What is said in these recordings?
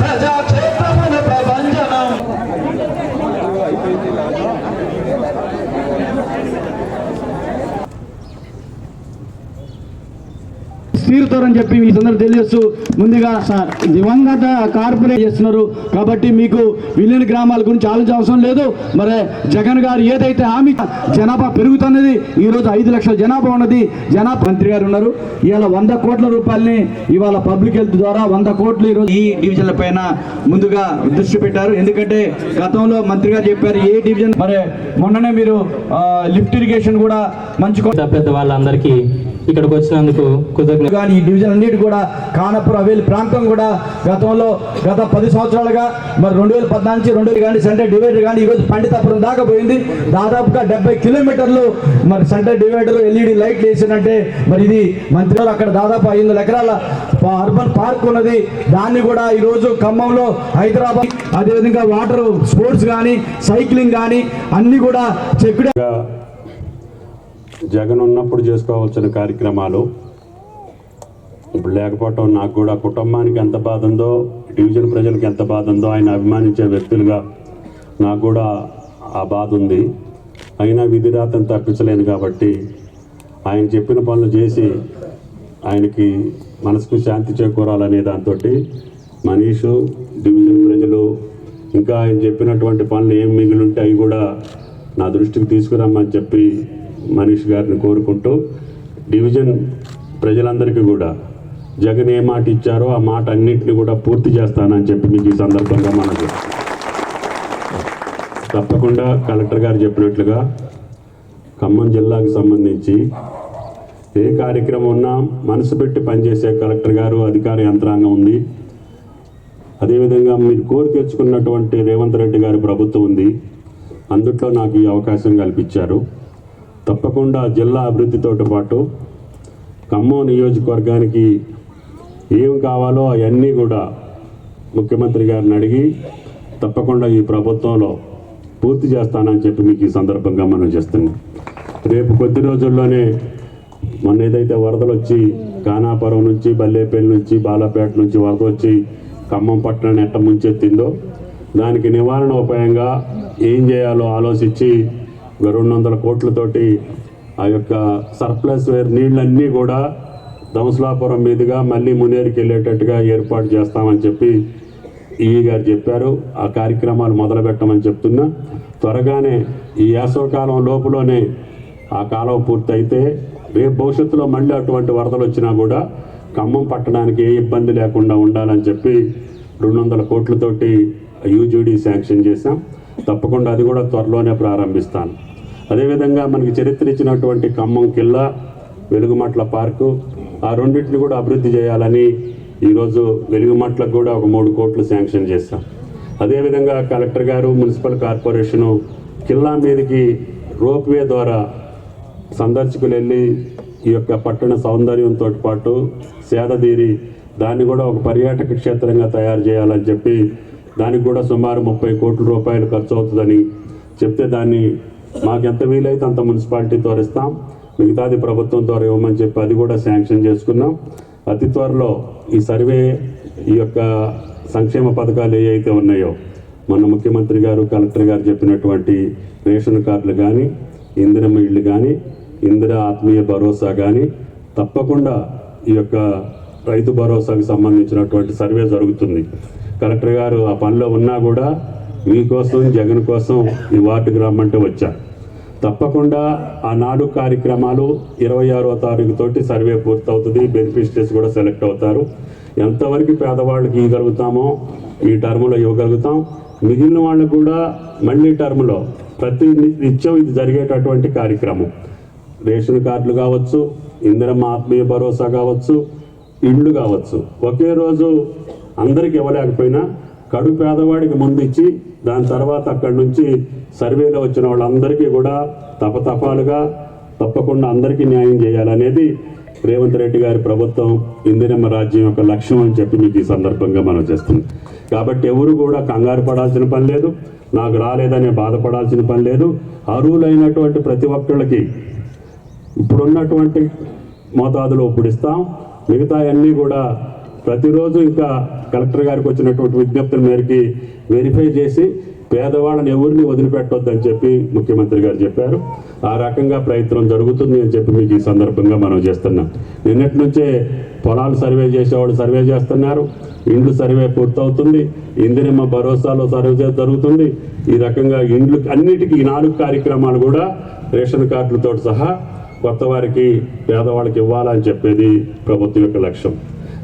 ప్రజా తీరుతారని చెప్పి ఈ సందర్భం తెలియజేస్తూ ముందుగా సార్ దివంగత కార్పొరేట్ చేస్తున్నారు. కాబట్టి మీకు విలీన గ్రామాల గురించి ఆలోచన అవసరం లేదు. మరి జగన్ గారు ఏదైతే హామీ జనాభా పెరుగుతున్నది. ఈ రోజు ఐదు లక్షల జనాభా ఉన్నది. జనాభా మంత్రి గారు ఉన్నారు. ఇవాళ వంద కోట్ల రూపాయలని ఇవాళ పబ్లిక్ హెల్త్ ద్వారా వంద కోట్లు ఈ రోజు ఈ డివిజన్ల పైన ముందుగా దృష్టి పెట్టారు. ఎందుకంటే గతంలో మంత్రి గారు చెప్పారు ఏ డివిజన్ మరి మొన్ననే మీరు లిఫ్ట్ ఇరిగేషన్ కూడా మంచి పెద్ద వాళ్ళందరికీ ఇక్కడికి వచ్చినందుకు కృతజ్ఞత కానీ ఈ డివిజన్ అన్నిటి కూడా కానపురం అవేలి ప్రాంతం కూడా గతంలో గత పది సంవత్సరాలుగా మరి రెండు వేల పద్నాలుగు రెండు వేలు కానీ సెంటర్ డివైడర్ కానీ ఈరోజు పండితాపురం దాకా పోయింది. దాదాపుగా డెబ్బై కిలోమీటర్లు మరి సెంటర్ డివైడర్ ఎల్ఈడి లైట్లు వేసినట్టే మరి ఇది మంత్రి గారు అక్కడ దాదాపు ఐదు వందల ఎకరాల అర్బన్ పార్క్ ఉన్నది. దాన్ని కూడా ఈరోజు ఖమ్మంలో హైదరాబాద్ అదేవిధంగా వాటర్ స్పోర్ట్స్ కానీ సైక్లింగ్ కానీ అన్ని కూడా చెక్కుడే జగన్ ఉన్నప్పుడు చేసుకోవాల్సిన కార్యక్రమాలు. ఇప్పుడు లేకపోవటం నాకు కూడా కుటుంబానికి ఎంత బాధ ఉందో డివిజన్ ప్రజలకు ఎంత బాధ ఉందో ఆయన అభిమానించే వ్యక్తులుగా నాకు కూడా ఆ బాధ ఉంది. అయినా విధిరాతను తప్పించలేను కాబట్టి ఆయన చెప్పిన పనులు చేసి ఆయనకి మనసుకు శాంతి చేకూరాలనే దాంతో మనీషు డివిజన్ ప్రజలు ఇంకా ఆయన చెప్పినటువంటి పనులు ఏం మిగిలి ఉంటే అవి కూడా నా దృష్టికి తీసుకురమ్మని చెప్పి మనీష్ గారిని కోరుకుంటూ డివిజన్ ప్రజలందరికీ కూడా జగన్ ఏ మాట ఇచ్చారో ఆ మాట అన్నింటినీ కూడా పూర్తి చేస్తానని చెప్పి మీకు ఈ సందర్భంగా మనకు తప్పకుండా కలెక్టర్ గారు చెప్పినట్లుగా ఖమ్మం జిల్లాకు సంబంధించి ఏ కార్యక్రమం ఉన్నా మనసు పెట్టి పనిచేసే కలెక్టర్ గారు అధికార యంత్రాంగం ఉంది. అదేవిధంగా మీరు కోరి తెచ్చుకున్నటువంటి రేవంత్ రెడ్డి గారి ప్రభుత్వం ఉంది. అందుట్లో నాకు ఈ అవకాశం కల్పించారు. తప్పకుండా జిల్లా అభివృద్ధితో పాటు ఖమ్మం నియోజకవర్గానికి ఏం కావాలో అవన్నీ కూడా ముఖ్యమంత్రి గారిని అడిగి తప్పకుండా ఈ ప్రభుత్వంలో పూర్తి చేస్తానని చెప్పి మీకు ఈ సందర్భంగా మనం చేస్తున్నాం. రేపు కొద్ది రోజుల్లోనే మొన్న ఏదైతే వరదలు వచ్చి కానాపురం నుంచి బల్లేపల్లి నుంచి బాలాపేట నుంచి వరద వచ్చి ఖమ్మం పట్టణాన్ని ఎట్ట ముంచెత్తిందో దానికి నివారణ ఉపాయంగా ఏం చేయాలో ఆలోచించి ఒక రెండు వందల కోట్లతోటి ఆ యొక్క సర్ప్లస్ వేర్ నీళ్ళన్నీ కూడా దంసలాపురం మీదుగా మళ్ళీ మునేరుకి వెళ్ళేటట్టుగా ఏర్పాటు చేస్తామని చెప్పి ఈ గారు చెప్పారు. ఆ కార్యక్రమాలు మొదలుపెట్టమని చెప్తున్నా. త్వరగానే ఈ వేసవకాలం లోపులోనే ఆ కాలం పూర్తయితే రేపు భవిష్యత్తులో మళ్ళీ అటువంటి వరదలు వచ్చినా కూడా ఖమ్మం పట్టడానికి ఏ ఇబ్బంది లేకుండా ఉండాలని చెప్పి రెండు వందల కోట్లతోటి యూజీడీ శాంక్షన్ చేశాం. తప్పకుండా అది కూడా త్వరలోనే ప్రారంభిస్తాను. అదేవిధంగా మనకి చరిత్ర ఇచ్చినటువంటి ఖమ్మం కిల్లా వెలుగుమట్ల పార్కు ఆ రెండింటిని కూడా అభివృద్ధి చేయాలని ఈరోజు వెలుగుమట్లకు కూడా ఒక మూడు కోట్లు శాంక్షన్ చేశాం. అదేవిధంగా కలెక్టర్ గారు మున్సిపల్ కార్పొరేషను కిల్లా మీదకి రోప్వే ద్వారా సందర్శకులు వెళ్ళి ఈ యొక్క పట్టణ సౌందర్యంతో పాటు సేదదీరి దాన్ని కూడా ఒక పర్యాటక క్షేత్రంగా తయారు చేయాలని చెప్పి దానికి కూడా సుమారు ముప్పై కోట్ల రూపాయలు ఖర్చు అవుతుందని చెప్తే దాన్ని మాకు ఎంత వీలైతే అంత మున్సిపాలిటీతో ఇస్తాం మిగతాది ప్రభుత్వం ద్వారా ఇవ్వమని చెప్పి అది కూడా శాంక్షన్ చేసుకున్నాం. అతి త్వరలో ఈ సర్వే ఈ యొక్క సంక్షేమ పథకాలు ఏవైతే ఉన్నాయో మన ముఖ్యమంత్రి గారు కలెక్టర్ గారు చెప్పినటువంటి రేషన్ కార్డులు కానీ ఇందిరమ్మ ఇళ్ళు కానీ ఇందిర ఆత్మీయ భరోసా కానీ తప్పకుండా ఈ యొక్క రైతు భరోసాకు సంబంధించినటువంటి సర్వే జరుగుతుంది. కలెక్టర్ గారు ఆ పనిలో ఉన్నా కూడా మీకోసం జగన్ కోసం ఈ వార్డుకు రమ్మంటే వచ్చా. తప్పకుండా ఆ కార్యక్రమాలు ఇరవై ఆరో తారీఖు తోటి సర్వే పూర్తవుతుంది. బెనిఫిషరీస్ కూడా సెలెక్ట్ అవుతారు. ఎంతవరకు పేదవాళ్ళకి ఇవ్వగలుగుతామో ఈ టర్ములో ఇవ్వగలుగుతాం. మిగిలిన వాళ్ళకు కూడా మళ్ళీ టర్మ్లో ప్రతి నిత్యం ఇది జరిగేటటువంటి కార్యక్రమం. రేషన్ కార్డులు కావచ్చు ఇందిరమ్మ ఆత్మీయ భరోసా కావచ్చు ఇళ్ళు కావచ్చు. ఒకే రోజు అందరికి ఇవ్వలేకపోయినా కడు పేదవాడికి ముందు ఇచ్చి దాని తర్వాత అక్కడి నుంచి సర్వేలో వచ్చిన వాళ్ళందరికీ కూడా తపతపాలుగా తప్పకుండా అందరికీ న్యాయం చేయాలనేది రేవంత్ రెడ్డి గారి ప్రభుత్వం ఇందిరమ్మ రాజ్యం యొక్క లక్ష్యం అని చెప్పి మీకు ఈ సందర్భంగా మనం చేస్తుంది కాబట్టి ఎవరు కూడా కంగారు పడాల్సిన పని లేదు నాకు రాలేదనే బాధపడాల్సిన పని లేదు. అర్హులైనటువంటి ప్రతి ఒక్కళ్ళకి ఇప్పుడున్నటువంటి మోతాదులో ఇప్పుడు ఇస్తాం మిగతా అన్నీ కూడా ప్రతిరోజు ఇంకా కలెక్టర్ గారికి వచ్చినటువంటి విజ్ఞప్తుల మేరకి వెరిఫై చేసి పేదవాళ్ళని ఎవరిని వదిలిపెట్టొద్దని చెప్పి ముఖ్యమంత్రి గారు చెప్పారు. ఆ రకంగా ప్రయత్నం జరుగుతుంది అని చెప్పి మీకు ఈ సందర్భంగా మనం చేస్తున్నాం. నిన్నటి నుంచే పొలాలు సర్వే చేసేవాళ్ళు సర్వే చేస్తున్నారు. ఇండ్లు సర్వే పూర్తవుతుంది. ఇందిరమ్మ భరోసాలో సర్వే జరుగుతుంది. ఈ రకంగా ఇండ్లు అన్నిటికీ ఈ నాలుగు కార్యక్రమాలు కూడా రేషన్ కార్డులతో సహా కొత్త వారికి పేదవాళ్ళకి ఇవ్వాలని చెప్పేది ప్రభుత్వం యొక్క లక్ష్యం.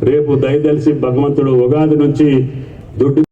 రేపు దయదలిసి భగవంతుడు ఉగాది నుంచి దుడ్డు